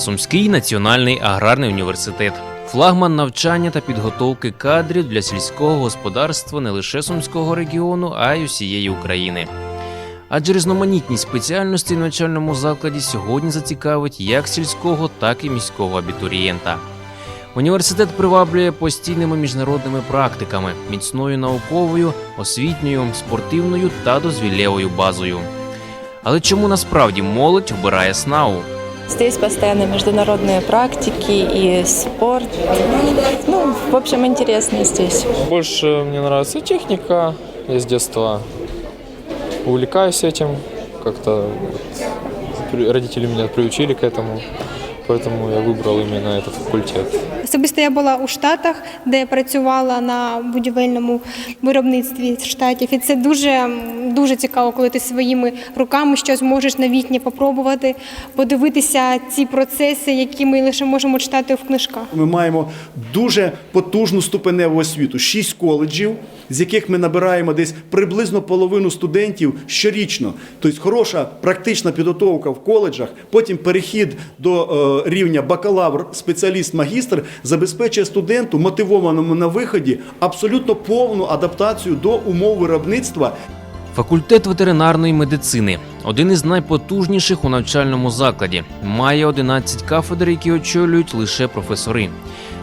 Сумський національний аграрний університет. Флагман навчання та підготовки кадрів для сільського господарства не лише сумського регіону, а й усієї України. Адже різноманітність спеціальностей в навчальному закладі сьогодні зацікавить як сільського, так і міського абітурієнта. Університет приваблює постійними міжнародними практиками, міцною науковою, освітньою, спортивною та дозвіллєвою базою. Але чому насправді молодь обирає СНАУ? Здесь постоянно международные практики и спорт. Ну, в общем, интересно здесь. Больше мне нравится техника. Я с детства увлекаюсь этим. Как-то вот при- родители меня приучили к этому. Поэтому я выбрал именно этот факультет. Особисто я була у Штатах, де працювала на будівельному виробництві штатів. І це дуже, дуже цікаво, коли ти своїми руками щось можеш новітнє попробувати, подивитися ці процеси, які ми лише можемо читати в книжках. Ми маємо дуже потужну ступеневу освіту, шість коледжів, з яких ми набираємо десь приблизно половину студентів щорічно. Тобто хороша практична підготовка в коледжах, потім перехід до е, рівня бакалавр, спеціаліст, магістр забезпечує студенту, мотивованому на виході, абсолютно повну адаптацію до умов виробництва Факультет ветеринарної медицини один із найпотужніших у навчальному закладі. Має 11 кафедр, які очолюють лише професори,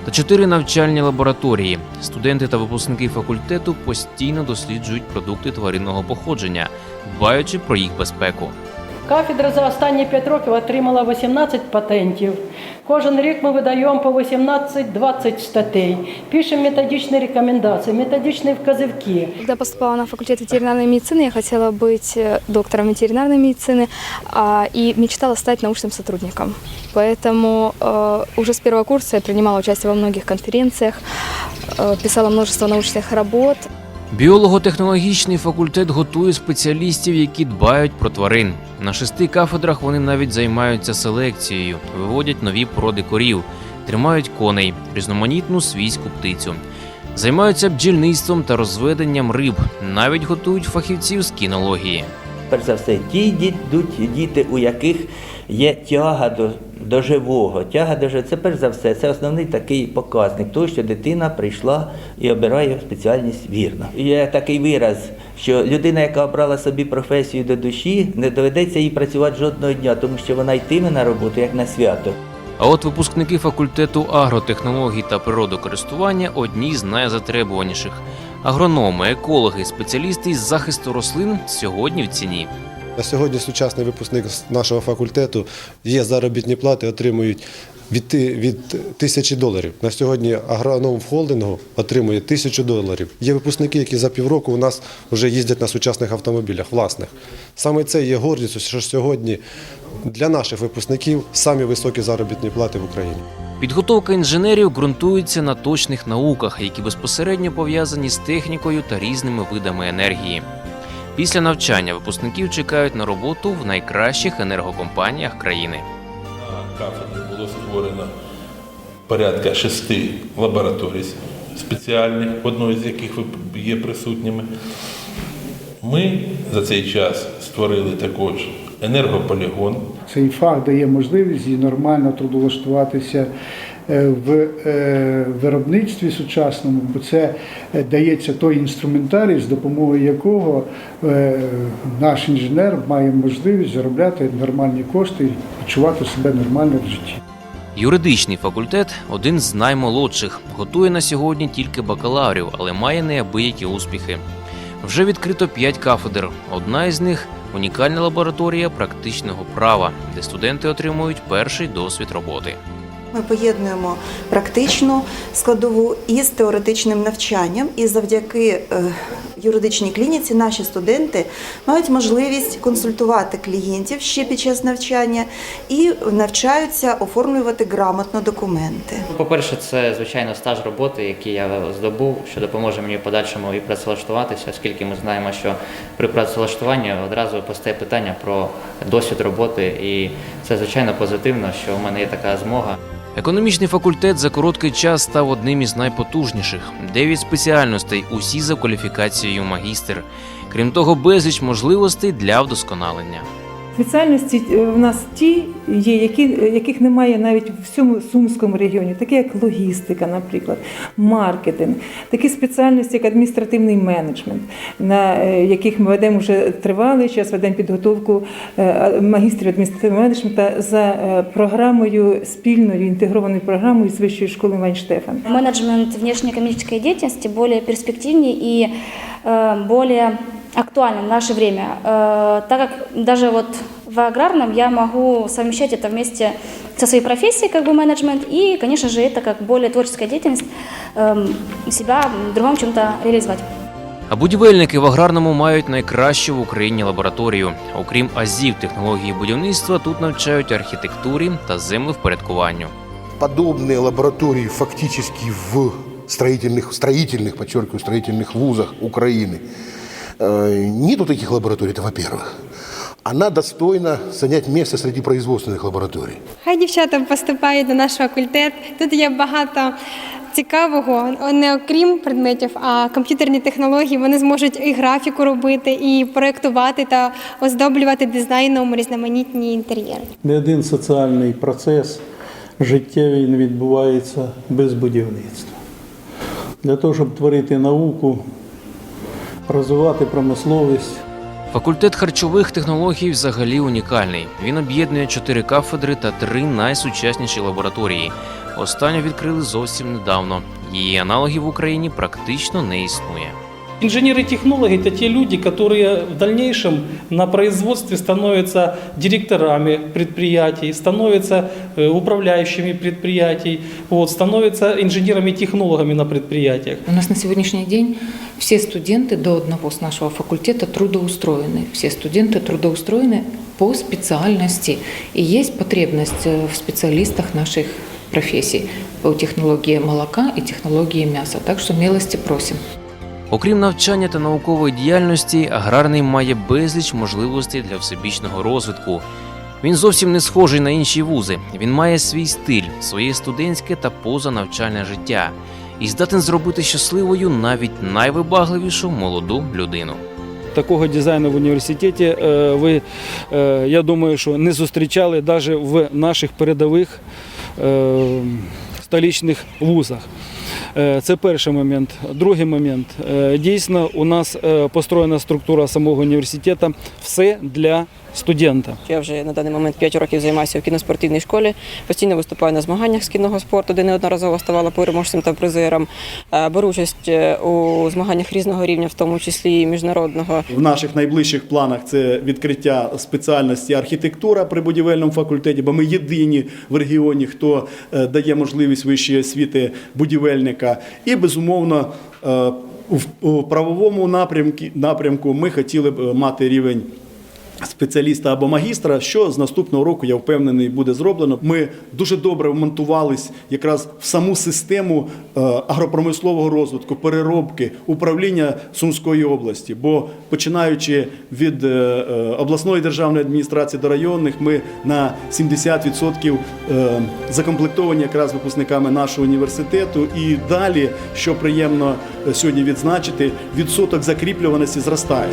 та 4 навчальні лабораторії. Студенти та випускники факультету постійно досліджують продукти тваринного походження, дбаючи про їх безпеку. Кафедра за останні 5 років отримала 18 патентів. Кожен рік ми видаємо по 18-20 статей, пишемо методичні рекомендації, методичні вказівки. Когда поступала на факультет ветеринарной медицины, я хотела быть э, доктором ветеринарной медицины а, и мечтала стать научным сотрудником. Поэтому э, уже с первого курса я принимала участие во многих конференциях, э, писала множество научных работ. Біолого-технологічний факультет готує спеціалістів, які дбають про тварин. На шести кафедрах вони навіть займаються селекцією, виводять нові породи корів, тримають коней, різноманітну свійську птицю. Займаються бджільництвом та розведенням риб, навіть готують фахівців з кінології. Перш за все, ті йдуть діти, у яких є тяга до, до живого. Тяга до живого це перш за все, це основний такий показник, того, що дитина прийшла і обирає спеціальність вірно. Є такий вираз, що людина, яка обрала собі професію до душі, не доведеться їй працювати жодного дня, тому що вона йтиме на роботу як на свято. А от випускники факультету агротехнологій та природокористування одні з найзатребуваніших. Агрономи, екологи, спеціалісти із захисту рослин сьогодні в ціні. На сьогодні сучасний випускник нашого факультету є заробітні плати, отримують від, від тисячі доларів. На сьогодні агроном в холдингу отримує тисячу доларів. Є випускники, які за півроку у нас вже їздять на сучасних автомобілях власних. Саме це є гордістю, що сьогодні для наших випускників самі високі заробітні плати в Україні. Підготовка інженерів ґрунтується на точних науках, які безпосередньо пов'язані з технікою та різними видами енергії. Після навчання випускників чекають на роботу в найкращих енергокомпаніях країни. На кафедрі було створено порядка шести лабораторій спеціальних, в одної з яких ви є присутніми. Ми за цей час створили також енергополігон, Цей фах дає можливість і нормально трудовлаштуватися е, в е, виробництві сучасному, бо це е, дається той інструментарій, з допомогою якого наш інженер має можливість заробляти нормальні кошти і відчувати себе нормально в житті. Юридичний факультет один з наймолодших, готує на сьогодні тільки бакалаврів, але має неабиякі успіхи. Вже відкрито п'ять кафедр. Одна із них унікальна лабораторія практичного права, де студенти отримують перший досвід роботи. Ми поєднуємо практичну складову із теоретичним навчанням, і завдяки е, юридичній клініці наші студенти мають можливість консультувати клієнтів ще під час навчання і навчаються оформлювати грамотно документи. По-перше, це звичайно стаж роботи, який я здобув, що допоможе мені в подальшому і працевлаштуватися, оскільки ми знаємо, що при працевлаштуванні одразу постає питання про досвід роботи, і це звичайно позитивно, що у мене є така змога. Економічний факультет за короткий час став одним із найпотужніших. Дев'ять спеціальностей, усі за кваліфікацією магістр. Крім того, безліч можливостей для вдосконалення. Спеціальності е, в нас ті є, які, яких немає навіть в всьому Сумському регіоні, такі як логістика, наприклад, маркетинг, такі спеціальності, як адміністративний менеджмент, на е, яких ми ведемо вже тривалий час, ведемо підготовку е, магістрів адміністративного менеджменту за е, програмою спільною інтегрованою програмою з Вищої школи Вайнштефан. Менеджмент внешнеэкономической деятельности более перспективнее и э, более актуален в наше время, Э, так как даже вот в аграрном я могу совмещать это вместе со своей профессией, как бы менеджмент, и, конечно же, это как более творческая деятельность, эм, себя в другом чем-то реализовать. А будівельники в аграрному мають найкращу в Україні лабораторію. Окрім азів технології будівництва, тут навчають архітектурі та землевпорядкуванню. подобные лаборатории фактически в строительных, строительных, подчеркиваю, строительных вузах Украины. Э, Нету таких лабораторий, это во-первых. Она достойна занять место среди производственных лабораторий. Хай дівчата поступають на наш факультет. Тут є багато цікавого, не окрім предметів, а комп'ютерні технології. Вони зможуть і графіку робити, і проєктувати та оздоблювати дизайном різноманітні інтер'єри. Не один соціальний процес життєвий не відбувається без будівництва. Для того, щоб творити науку, розвивати промисловість, Факультет харчових технологій взагалі унікальний. Він об'єднує чотири кафедри та три найсучасніші лабораторії. Останню відкрили зовсім недавно. Її аналогів в Україні практично не існує. Инженеры-технологи – это те люди, которые в дальнейшем на производстве становятся директорами предприятий, становятся э, управляющими предприятий, вот, становятся инженерами-технологами на предприятиях. У нас на сегодняшний день все студенты до одного с нашего факультета трудоустроены. Все студенты трудоустроены по специальности. И есть потребность э, в специалистах наших профессий по технологии молока и технологии мяса. Так что милости просим. Окрім навчання та наукової діяльності, аграрний має безліч можливостей для всебічного розвитку. Він зовсім не схожий на інші вузи. Він має свій стиль, своє студентське та позанавчальне життя і здатен зробити щасливою навіть найвибагливішу молоду людину. Такого дизайну в університеті е, ви, е, я думаю, що не зустрічали навіть в наших передових е, столичних вузах. Е, Це перший момент. Другий момент. Е, Дійсно, у нас е, построєна структура самого університету. Все для студента. Я вже на даний момент 5 років займаюся в кіноспортивній школі. Постійно виступаю на змаганнях з кінного спорту, де неодноразово ставала переможцем та призером. Е, Беру участь е, у змаганнях різного рівня, в тому числі і міжнародного. В наших найближчих планах це відкриття спеціальності архітектура при будівельному факультеті, бо ми єдині в регіоні, хто е, дає можливість вищої освіти будівельника. І безумовно в у правовому напрямку, напрямку ми хотіли б мати рівень. Спеціаліста або магістра, що з наступного року я впевнений буде зроблено. Ми дуже добре вмонтувались якраз в саму систему е, агропромислового розвитку, переробки, управління Сумської області. Бо починаючи від е, е, обласної державної адміністрації до районних, ми на 70% е, закомплектовані якраз випускниками нашого університету. І далі, що приємно сьогодні відзначити, відсоток закріплюваності зростає.